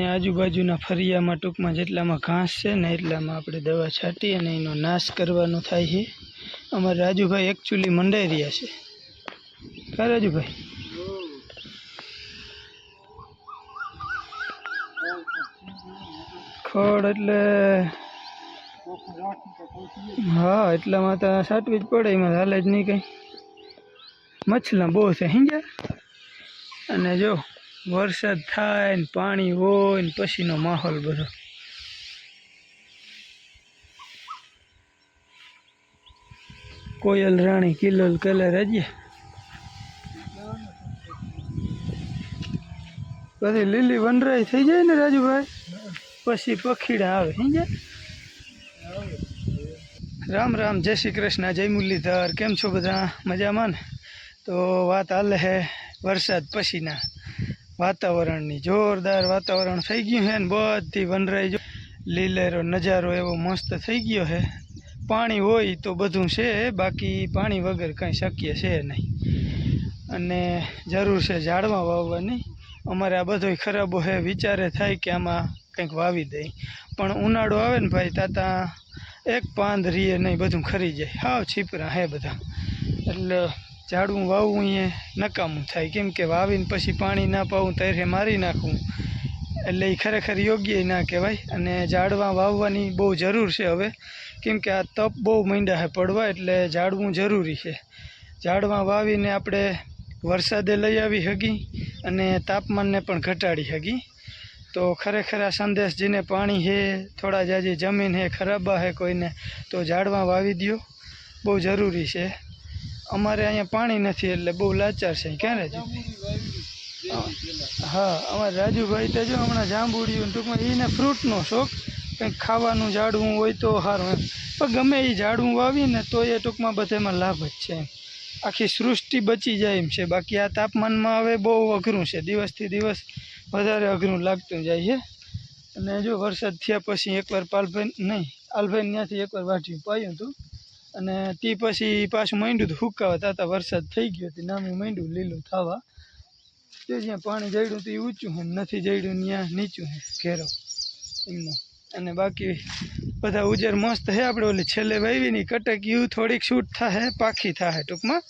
આજુબાજુના ફરિયામાં ટૂંકમાં જેટલામાં ઘાસ છે ને એટલામાં આપણે દવા છાંટી અને એનો નાશ કરવાનો થાય છે. અમારે રાજુભાઈ એકચ્યુઅલી મંડાઈ રહ્યા છે. કા રાજુભાઈ? ખડ એટલે હા, એટલામાં તો સાટવી જ પડે, એમાં હાલે જ નહીં કંઈ. મછલા બહુ છે હિંજા અને જો વરસાદ થાય ને પાણી હોય ને પછીનો માહોલ બધો. કોયલ રાણી કિલોલ કલર હજી. પછી લીલી વનરાઈ થઈ જાય ને રાજુભાઈ? પછી પખીડા આવે સમજે રામ રામ, જય શ્રી કૃષ્ણ, જય મુરલીધર. કેમ છો બધા? મજામાં ને? તો વાત હાલે હે વરસાદ પછીના. વાતાવરણની જોરદાર વાતાવરણ થઈ ગયું છે ને બધી વનરાઈ જો લીલેરો નજારો એવો મસ્ત થઈ ગયો છે. પાણી હોય તો બધું છે, બાકી પાણી વગર કંઈ શક્ય છે નહીં. અને જરૂર છે ઝાડમાં વાવવાની. અમારે આ બધોય ખરાબો છે, વિચારે થાય કે આમાં કંઈક વાવી દઈ. પણ ઉનાળો આવે ને ભાઈ, તાતા એક પાંદ રીએ નહીં બધું ખરી જાય. હાવ છીપરા હે બધા. એટલે ઝાડવું વાવવું એ નકામું થાય. કેમ કે વાવીને પછી પાણી ના પાવું તરે મારી નાખવું. એટલે એ ખરેખર યોગ્ય ના કહેવાય. અને ઝાડવા વાવવાની બહુ જરૂર છે હવે. કેમ કે આ તપ બહુ મીંડા છે પડવા, એટલે ઝાડવું જરૂરી છે. ઝાડવા વાવીને આપણે વરસાદે લઈ આવી હગી અને તાપમાનને પણ ઘટાડી હગી. તો ખરેખર આ સંદેશ જેને પાણી છે થોડા જાજી જમીન છે ખરાબા છે કોઈને, તો ઝાડવા વાવી દ્યો. બહુ જરૂરી છે. અમારે અહીંયા પાણી નથી એટલે બહુ લાચાર છે. ક્યારે જ હા, અમારે રાજુભાઈ તો જો હમણાં જાંબુડિયું ટૂંકમાં એને ફ્રૂટનો શોખ. કંઈક ખાવાનું ઝાડવું હોય તો સારું એમ. પણ ગમે એ ઝાડવું વાવીને તો એ ટૂંકમાં બધામાં લાભ જ છે આખી સૃષ્ટિ બચી જાય એમ છે. બાકી આ તાપમાનમાં હવે બહુ અઘરું છે. દિવસથી દિવસ વધારે અઘરું લાગતું જાય છે. અને જો વરસાદ થયા પછી એકવાર પાલભાઈ, નહીં આલભાઈ ત્યાંથી એકવાર વાઢ્યું પાયું હતું. અને તે પછી પાછું માંડ્યું હતું હુકાવા તાતા વરસાદ થઈ ગયો હતી નામી માંડ્યું લીલું થવા. તે જ્યાં પાણી જડ્યું એ ઊંચું છે નથી જડ્યું ત્યાં નીચું હે ઘેરો એમનો. અને બાકી બધા ઉજેર મસ્ત હે આપણે ઓલી છેલ્લે વૈવીની કટક યુ થોડીક શૂટ થાય પાખી થાય ટૂંકમાં.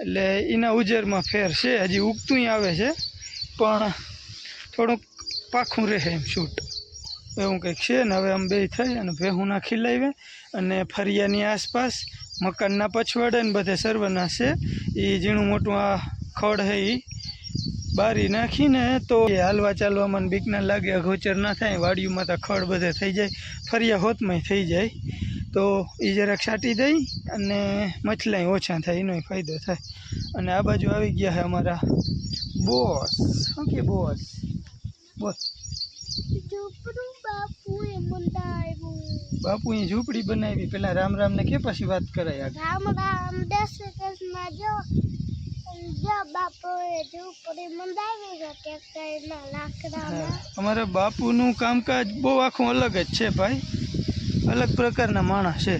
એટલે એના ઉજેરમાં ફેર છે, હજી ઉગતું આવે છે, પણ થોડુંક પાખું રહે એમ શૂટ. એવું કંઈક છે ને હવે આમ બે થઈ અને ભેહુંના ખીલાવે અને ફરિયાની આસપાસ મકાનના પછવાડે ને બધે સર્વના છે. એ ઝીણું મોટું આ ખડ છે એ બારી નાખીને તો એ હાલવા ચાલવામાં બીક ના લાગે અગોચર ના થાય, વાડીઓમાં તો ખડ બધે થઈ જાય, ફરિયા હોતમાં થઈ જાય. તો એ જરાક છાંટી દઈ અને મછલાઈ ઓછા થાય, એનો ફાયદો થાય. અને આ બાજુ આવી ગયા છે અમારા બોસ. Okay boss? બોસ. બાપુ એ ઝૂંપડી બનાવી પેલા રામ રામ ને કે પછી વાત કરાય રામ રામ દસ જો અમારા બાપુનું કામકાજ બહુ આખું અલગ જ છે ભાઈ. અલગ પ્રકારના માણસ છે.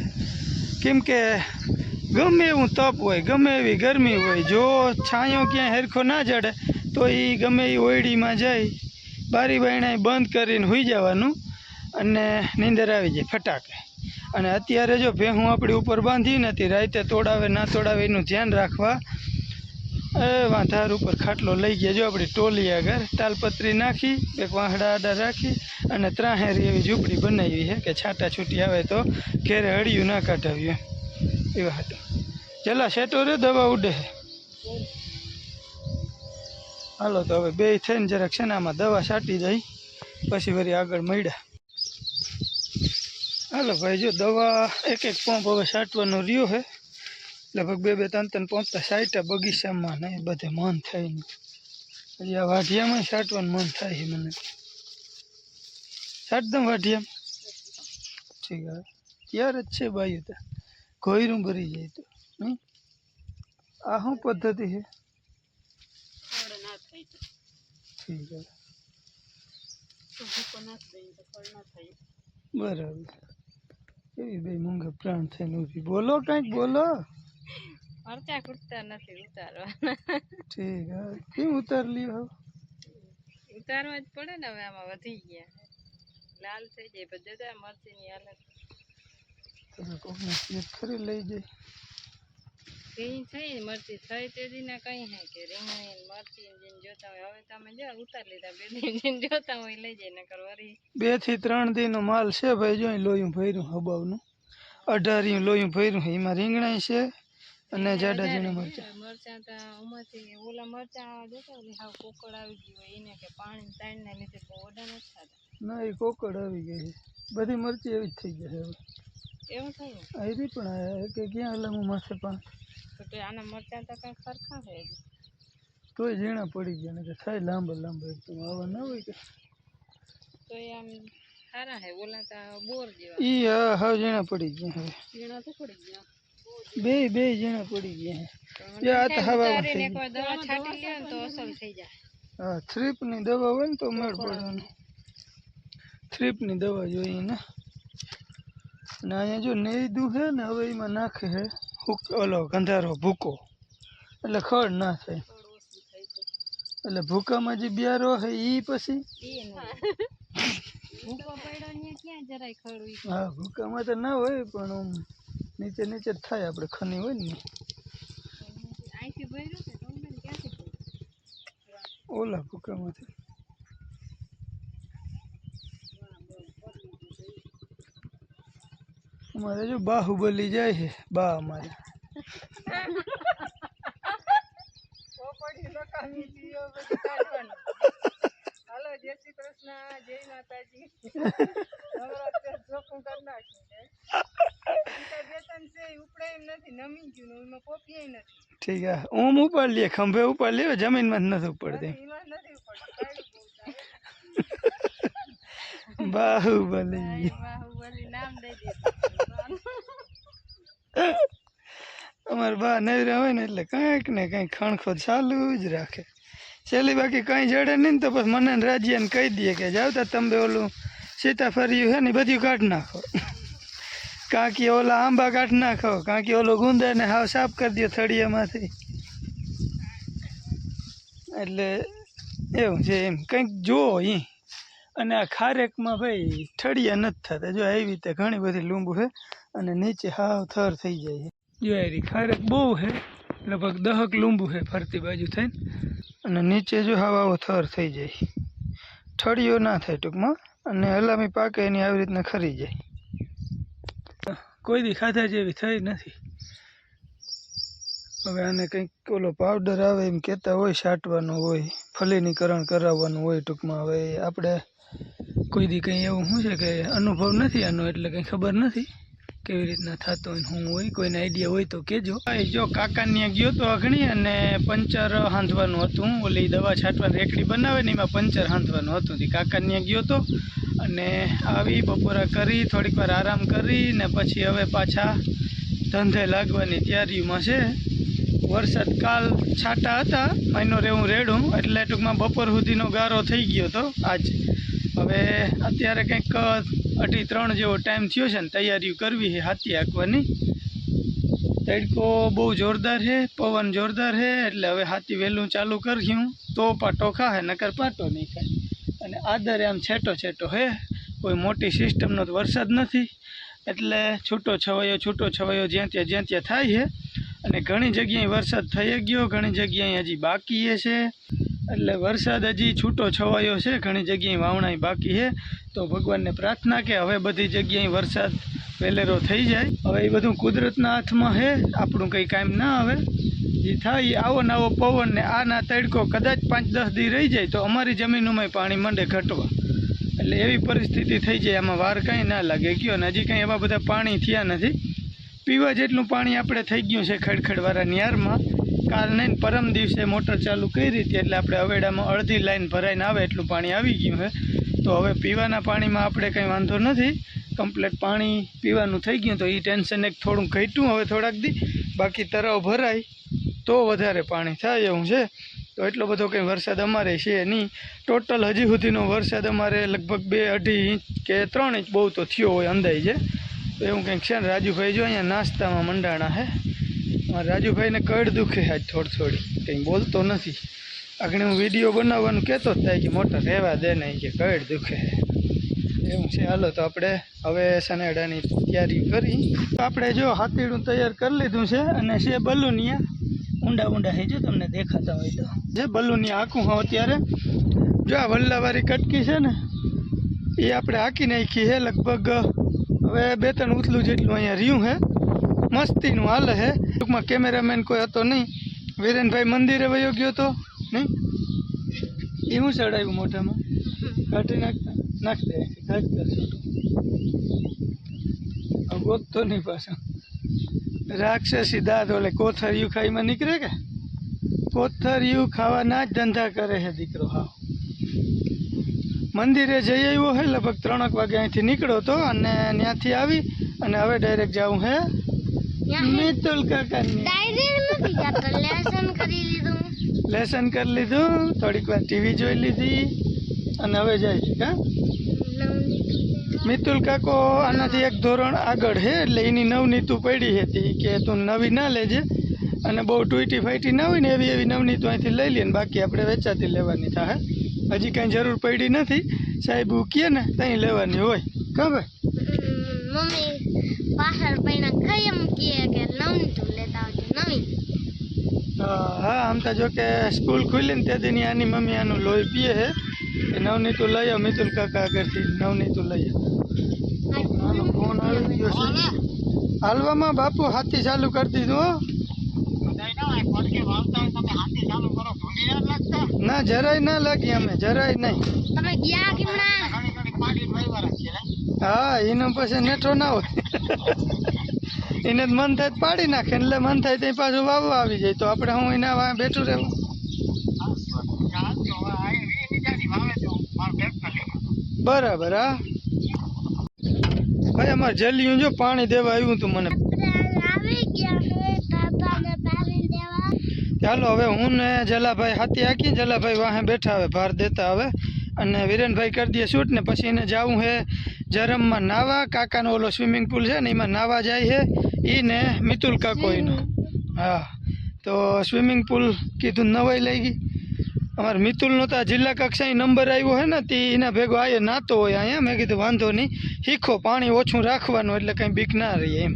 કેમ કે ગમે એવું તપ હોય ગમે એવી ગરમી હોય જો છાંયો ક્યાંય હેરખો ના જડે તો એ ગમે એ ઓયડીમાં જાય બારી બારણાએ બંધ કરીને હોઈ જવાનું. અને નીંદર આવી જાય ફટાકે. અને અત્યારે જો ભેહું આપણી ઉપર બાંધી નથી રાતે તોડાવે, ના તોડાવે એનું ધ્યાન રાખવા, એ વાંધાર ઉપર ખાટલો લઈ ગયા. જો આપણી ટોલી આગળ તાલપત્રી નાખી, એક વાંહડા આડા રાખી અને ત્રાહેરી એવી ઝૂંપડી બનાવી છે કે છાટા છૂટી આવે તો ઘેરે હળિયું ના કાઢાવ્યું એવા હતા. ચલા શેટો રે દવા ઉડે હાલો તો હવે બે થઈને જરાક આમાં દવા છાંટી દઈ, પછી વળી આગળ મળ્યા. હાલો ભાઈ જો દવા એક એક પંપ હવે છાંટવાનો રહ્યો છે. લગભગ બે બે ત્રણ ત્રણ પંપ તો સાઈટા બગીચામાં ને એ બધે મન થાય ને. હજી આ વાઢિયામાં છાંટવાનું મન થાય છે મને. છાંટ દઉં વાઢિયામાં. ઠીક હવે. ત્યારે જ છે બાયું તો. ઘોયરું ભરી જાય તો નહીં? આ શું પદ્ધતિ છે? ઠીક હવે. બરાબર. એવી બે મૂંગે પ્રાણ થઈને ઊભી. બોલો કંઈક બોલો. મરચા કુટતા નથી ઉતારવાના. ઠીક હવે કેમ ઉતાર લ્યો હવે? ઉતારવા જ પડે ને હવે આમાં વધી ગયા. લાલ થઈ જાય બધા મરચીની હાલત. તમે કોકને ચેક ખરી લઈ જાય. થઈ થઈ મરચી થઈ તે દીના કઈ હે કે રીંગણી મરચી જેને જોતા હોય હવે તમે જો ઉતાર લીધા બે દિન જેને જોતા હોય લઈ જઈને નકર વરી બેથી ત્રણ દિનનો માલ છે ભાઈ જોઈ લોયું ભર્યું હબાવનું. અઢારિયું લોયું ભર્યું એમાં રીંગણાય છે અને જાડા ઝીણા મરચાં. મરચા તો ઉમાંથી ઓલા મરચા જોતા હાવ કોકડ આવી ગયું હોય એને કે પાણી તાણ ને લીધે બહુ ઓડા નથી થતા. ના એ કોકડ આવી ગઈ બધી મરચી એવી જ થઈ જશે હવે. એવું થાય? ને આવી પણ આ કે ક્યાં હલામું માથે પણ. તો તે આના મરચા તો કઈ સરખા છે હજી. તોય ઝીણા પડી ગયા ને કે થાય લાંબા લાંબા એકદમ આવા ના હોય કે. તો એ આમ સારા હે ઓલા તો બોર જેવા. ઈ હા હાવ ઝીણા પડી ગયા હવે ઝીણા તો પડી ગયા. બે બે ઝીણા પડી ગયા તો એ આ તો હવામાં ઉતારીને થઈ એકવાર દવા છાંટી લ્યો ને તો અસલ થઈ જાય. હા થ્રીપની દવા હોય ને તો મેળ પડવાનો થ્રીપની દવા જોઈએ ને. અને અહીંયા જો નેયદું છે ને હવે એમાં નાખે છે ઓલો ગંધારો ભૂકો. એટલે ખડ ના થાય. એટલે ભૂકામાં જે બિયારો છે એ પછી? હા ભૂકામાં તો ના હોય પણ નીચે નીચે થાય આપણે ખની હોય ને? ઓલા ભૂકામાંથી. અમારે જો બાહુબલી જાય છે, બા અમારે પોપડી નકામી દીઓ બધી કાઢવાની. હાલો જય શ્રી કૃષ્ણ જય માતાજી નવરાત્રે જોખમ કરી નાખ્યું છે. ઈ તો બે ત્રણ છે ઈ ઉપડે એમ નથી નમી ગયું ને એમાં પોપીએ નથી ઠીક છે ઓમ ઉપાડ લે, ખંભે ઉપાડ લે જમીનમાં જ નથી ઉપડતી એમાં નથી પડતું કાઢી બહુ થાય. બાહુબલી બાહુબલી નામ દઈ દીધું અમારે બા નવરા હોય ને એટલે કંઈક ને કંઈક ખણખો ચાલુ જ રાખે. છેલ્લી બાકી કંઈ જડે નહીં ને તો પછી મને રાજ્યને કહી દઈએ કે જાવતા તમે ઓલું સીતાફળિયું છે ને બધું કાઢી નાખો. કાંકી ઓલા આંબા કાઢી નાખો, કાંકી ઓલો ગુંદાને હાવ સાફ કરી દો થળિયામાંથી. એટલે એવું છે એમ. કંઈક જુઓ ઈ. અને આ ખારેકમાં ભાઈ ઠળિયા નથી થતા. જો આવી રીતે ઘણી બધી લીંબુ છે અને નીચે હાવ થર થઈ જાય છે. જો આવી ખારેક બહુ છે, લગભગ દહક લીંબુ છે ફરતી બાજુ થઈને. અને નીચે જો હાવ આવો થર થઈ જાય. ઠળિયો ના થાય ટૂંકમાં અને હલામી પાકે એની આવી રીતના ખરી જાય. કોઈ દી ખાધા જેવી થઈ નથી. હવે આને કંઈક ઓલો પાવડર આવે એમ કહેતા હોય, છાંટવાનો હોય, ફલીનીકરણ કરાવવાનું હોય ટૂંકમાં. હવે આપણે કોઈ દી કંઈ એવું શું છે કે અનુભવ નથી આનો એટલે કંઈ ખબર નથી કેવી રીતના થતો હોય શું હોય, કોઈને આઈડિયા હોય તો કહેજો. જો જો કાકાને ગયો તો અઘણી અને પંચર હાંધવાનું હતું. ઓલી દવા છાંટવાની રેકડી બનાવે ને એમાં પંચર હાંધવાનું હતું. કાકા કાકાને ગયો તો અને આવી બપોરા કરી, થોડીક વાર આરામ કરી ને પછી હવે પાછા ધંધે લાગવાની તૈયારીમાં છે. વરસાદ કાલ છાંટા હતા મહિનો રેવું રેડું, એટલે ટૂંકમાં બપોર સુધીનો ગારો થઈ ગયો હતો આજ. હવે અત્યારે કંઈક અઢી ત્રણ જેવો ટાઈમ થયો છે ને, તૈયારીઓ કરવી છે હાથી હાંકવાની. તડકો બહુ જોરદાર છે, પવન જોરદાર છે, એટલે હવે હાથી વહેલું ચાલુ કર્યું તો પાટો ખાહે, નકર પાટો નહીં ખાય. અને આદરે આમ છેટો છેટો હે, કોઈ મોટી સિસ્ટમનો તો વરસાદ નથી. એટલે છૂટો છવાયો છૂટો છવાયો, જ્યાં ત્યાં જ્યાં ત્યાં થાય છે. અને ઘણી જગ્યાએ વરસાદ થઈ ગયો, ઘણી જગ્યાએ હજી બાકી છે. એટલે વરસાદ હજી છૂટો છવાયો છે, ઘણી જગ્યાએ વાવણાઈ બાકી છે. તો ભગવાનને પ્રાર્થના કે હવે બધી જગ્યાએ વરસાદ વહેલેરો થઈ જાય. હવે એ બધું કુદરતના હાથમાં છે, આપણું કંઈ કામ ના આવે. જે થાય આવો નવો પવન ને આના તડકો કદાચ પાંચ દસ દી રહી જાય તો અમારી જમીનોમાં પાણી મંડે ઘટવા. એટલે એવી પરિસ્થિતિ થઈ જાય, આમાં વાર કાંઈ ના લાગે. ગયો ને હજી કંઈ એવા બધા પાણી થયા નથી. પીવા જેટલું પાણી આપણે થઈ ગયું છે ખડખડવાળા નિયારમાં કાલ નહીં પરમ દિવસે મોટર ચાલુ કરી હતી એટલે આપણે અવેડામાં અડધી લાઈન ભરાઈને આવે એટલું પાણી આવી ગયું છે. તો હવે પીવાના પાણીમાં આપણે કંઈ વાંધો નથી. કમ્પ્લેટ પાણી પીવાનું થઈ ગયું તો એ ટેન્શન એક થોડું ઘટ્યું, હવે થોડાક દી બાકી તરાવ ભરાય તો વધારે પાણી થાય એવું છે. તો એટલો બધો કંઈ વરસાદ અમારે છે નહીં. ટોટલ હજી સુધીનો વરસાદ અમારે લગભગ બે અઢી ઇંચ કે ત્રણ ઇંચ બહુ તો થયો હોય અંદાજે. તો એવું કંઈક છે ને રાજુભાઈ જો અહીંયા નાસ્તામાં મંડાણા હે. અમારા રાજુભાઈને કડ દુખે આજ થોડી થોડી. કંઈ બોલતો નથી. આગળ હું વીડિયો બનાવવાનું કહેતો જ થાય કે મોટર રહેવા દે નહીં કે કડ દુખે. એવું છે. હાલો તો આપણે હવે સનેડાની તૈયારી કરી. આપણે જો હાથીડું તૈયાર કરી લીધું છે અને છે બલુનિયા. ઊંડા ઊંડા જો તમને દેખાતા હોય તો. જે બલુનિયા આખું હોઉં અત્યારે. જો આ વલ્લાવાળી કટકી છે ને, એ આપણે હાંકી નાખી છે લગભગ હવે બે ત્રણ ઉથલું જેટલું અહીંયા રહ્યું છે. મસ્તીનું હાલે હે. ટૂંકમાં કેમેરામેન કોઈ હતો નહીં. વિરેનભાઈ મંદિરે વયો ગયો તો, નહીં? એ હું ચડાવ્યું મોઢામાં? કાઢી નાખતા? નાખી દે કાઢ કરશું ગોતતો નહીં પાછો. રાક્ષસી દાદ ઓલે કોથરિયું ખાઈમાં નીકળે કે? કોથરિયું ખાવાના જ ધંધા કરે હે દીકરો હા મંદિરે જઈ આવ્યો હે, લગભગ ત્રણેક વાગે અહીંથી નીકળ્યો તો અને ત્યાંથી આવી અને હવે ડાયરેક્ટ જાઉં હે. મિતુલ કાકાની. ડાયરી નથી જતો. લેસન કરી લીધું. લેસન કરી લીધું. થોડીક વાર ટીવી જોઈ લીધી. અને હવે જાય છે કા મિતુલ કાકો આનાથી એક ધોરણ આગળ છે એટલે એની નવનીતું પડી હતી કે તું નવી ના લેજે. અને બહુ ટૂટી ફાઈટી ના હોય ને એવી એવી નવનીતું અહીંથી લઈ લઈએ ને બાકી આપણે વેચાતી લેવાની થાય હજી કાંઈ જરૂર પડી નથી. સાહેબ કહે ને ત્યાં લેવાની હોય. કા ભાઈ? મમ્મી પાછળ પૈણા કઈ એમ કહે કે નવની તું લેતા આવજો નવી હા હા આમ તો જો કે સ્કૂલ ખુલી ને ત્યાંથી આની મમ્મી આનું લોહી પીએ છે. કે નવનીતું લઈ આવ મિતુલ કાકા આગળથી નવનીતું લઈ લઈએ આનો ફોન આવી ગયો છે. હાલવામાં બાપુ હાથી ચાલુ કરી દીધું ના જરાય ના લાગી અમે જરાય નહીં. હા એનો પછી નેઠો ના હોય. એને જ મન થાય પાડી નાખે, એટલે મન થાય ત્યાં પાછું વાવવા આવી જાય. તો આપણે હું એના વાંહે બેઠું રહેવું? બરાબર, હા. ભાઈ, અમારે જલ્યું જો પાણી દેવા આવ્યું હતું મને. આવી ચાલો, હવે હું ને જલાભાઈ હાથી હાકી જલાભાઈ વાહે બેઠા હવે, ભાર દેતા હવે. અને વિરેનભાઈ કરી દઈએ શૂટ ને પછી એને જવું હે જરમમાં નાવા. કાકાનો ઓલો સ્વિમિંગ પુલ છે ને, એમાં નાવા જાય છે ઈ ને મિતુલ કાકો એનો. હા તો સ્વિમિંગ પુલ કીધું નવાઈ લઈ ગઈ. અમારે મિતુલનો તો જિલ્લા કક્ષાએ નંબર આવ્યો હે ને તે એના ભેગો આયે નાતો હોય અહીંયા. મેં કીધું વાંધો નહીં. શીખો પાણી ઓછું રાખવાનું એટલે કંઈ બીક ના રહીએ એમ.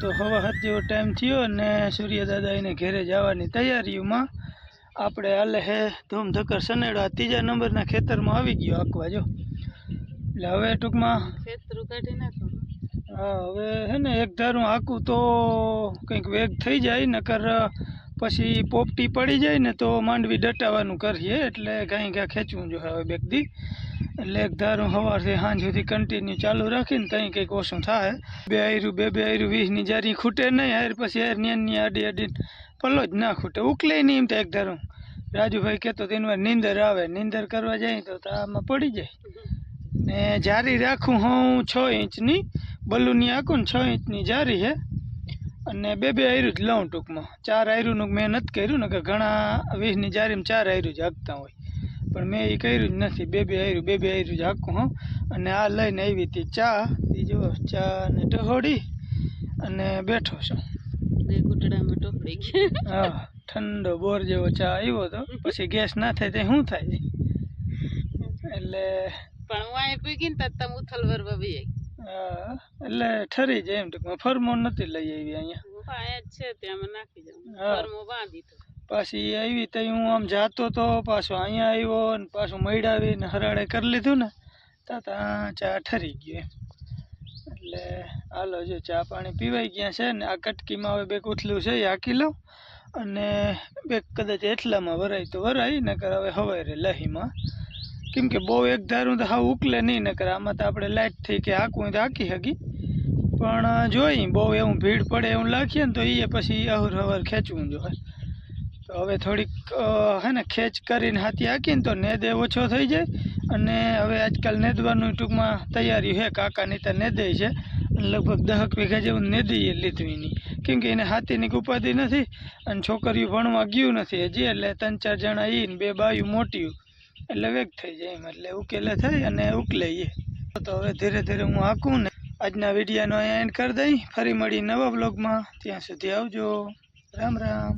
તો હવા હાથ જેવો ટાઈમ થયો અને સૂર્યદાદા એને ઘેરે જવાની તૈયારીઓમાં આપણે હાલે હે ધૂમ ધક્કર સનેડો ત્રીજા નંબરના ખેતરમાં આવી ગયો આંકવા જો. એટલે હવે ટૂંકમાં ખેતરું કાઢી નાખો. હા હવે હે ને એક ધારું આંકું તો કંઈક વેગ થઈ જાય નકર પછી પોપટી પડી જાય ને તો માંડવી ડટાવાનું કરીએ એટલે કાંઈ કાંઈ ખેંચવું જોઈએ હવે બેગ દી એટલે એક ધારું સવારથી સાંજ સુધી કન્ટિન્યુ ચાલુ રાખીને ત્યાં કંઈક ઓછું થાય. બે આયરું, બે બે આયરું, વીસની જારી ખૂટે નહીં હાર પછી હાર ન્યાની આડી આડી પલ્લો જ ના ખૂટે. ઉકલે નહીં એમ તો એક ધારું. રાજુભાઈ કહેતો તેની વાર નીંદર આવે, નીંદર કરવા જાય તો આમાં પડી જાય. ને જારી રાખું હું છ ઇંચની બલૂની આખું છ ઇંચની જારી છે અને બે બે આયરું જ લઉં ટૂંકમાં. ચાર આયરુંનું મેં નથી કર્યું ને કે ઘણા વીસની જારીમાં ચાર આયરું જ હાંકતા હોય. પણ મેં એ કર્યું જ નથી. બે બે આવ્યું બે બે આયરું જ આખું હું. અને આ લઈને આવી હતી ચા બીજો ચા ને ટહોડી અને બેઠો છું. બે કુટડામાં ટોપડી ગયા. હા ઠંડો બોર જેવો ચા આવ્યો હતો પછી ગેસ ના થાય તે શું થાય? એટલે પણ હું અહીં ગઈ ને તમે ઉથલ વરવા બી એટલે ઠરી જાય એમ ટૂંકમાં. ફરમો નથી લઈ આવી અહીંયા. અહીંયા જ છે ત્યાં નાખી જાઉં. ફરમો બાંધી તો પાછી આવી તો હું આમ જાતો તો પાછો અહીંયા આવ્યો ને પાછું મળાવીને હરાડે કરી લીધું ને, તા ત્યાં ચા ઠરી ગયો એટલે હાલો જો ચા પાણી પીવાઈ ગયા છે ને, આ કટકીમાં હવે બે કૂથલું છે એ હાકી લઉં અને બે કદાચ એટલામાં વરાય તો વરાય, નકર હવે હવારે લહીમાં. કેમ કે બહુ એક ધારું તો હા ઉકલે નહીં, નકર આમાં તો આપણે લાઇટથી કે હાંકવું તો હાકી શકી પણ જોઈ, બહુ એવું ભીડ પડે એવું લાગીએ ને તો એ પછી અહુર હવર ખેંચવું જોઈએ તો હવે થોડીક હે ને, ખેંચ કરીને હાથી હાકીને તો નેદે ઓછો થઈ જાય. અને હવે આજકાલ નેદવાનું ટૂંકમાં તૈયારી છે કાકાની તો નેદે છે. લગભગ દહક વીઘા જેવું નેદીએ લીધું એની. કેમ કે એને હાથીની ઉપાધિ નથી અને છોકરીઓ ભણવા ગયું નથી હજી, એટલે ત્રણ ચાર જણા ઈ બે બાયું મોટ્યું. એટલે વેગ થઈ જાય એમ, એટલે ઉકેલે થઈ અને ઉકલે એ તો હવે ધીરે ધીરે હું હાકું ને આજના વિડીયોનો અહીંયા એન્ડ કરી દઈ. ફરી મળી નવા બ્લોગમાં ત્યાં સુધી આવજો. રામ રામ.